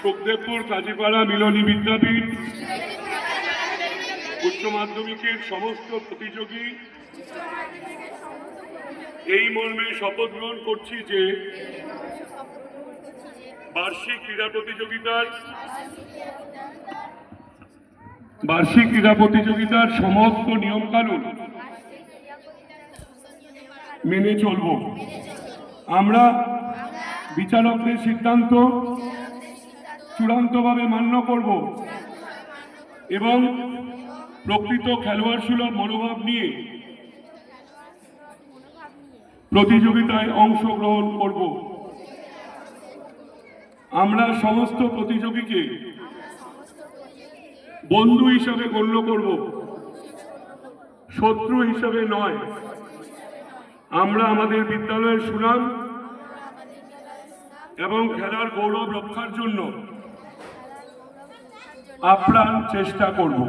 সুখদেবপুর কাজীপাড়া মিলনী বিদ্যাপীঠ উচ্চ মাধ্যমিকের সমস্ত প্রতিযোগী এই মর্মে শপথ গ্রহণ করছি যে বার্ষিক ক্রীড়া প্রতিযোগিতার বার্ষিক ক্রীড়া প্রতিযোগিতার সমস্ত নিয়মকানুন মেনে চলব। আমরা বিচারকদের সিদ্ধান্ত চূড়ান্তভাবে মান্য করব এবং প্রকৃত খেলোয়াড় সুলভ মনোভাব নিয়ে প্রতিযোগিতায় অংশগ্রহণ করব। আমরা সমস্ত প্রতিযোগীকে বন্ধু হিসাবে গণ্য করব। শত্রু হিসাবে নয়। আমরা আমাদের বিদ্যালয়ের সুনাম এবং খেলার গৌরব রক্ষার জন্য আপ্রাণ চেষ্টা করব।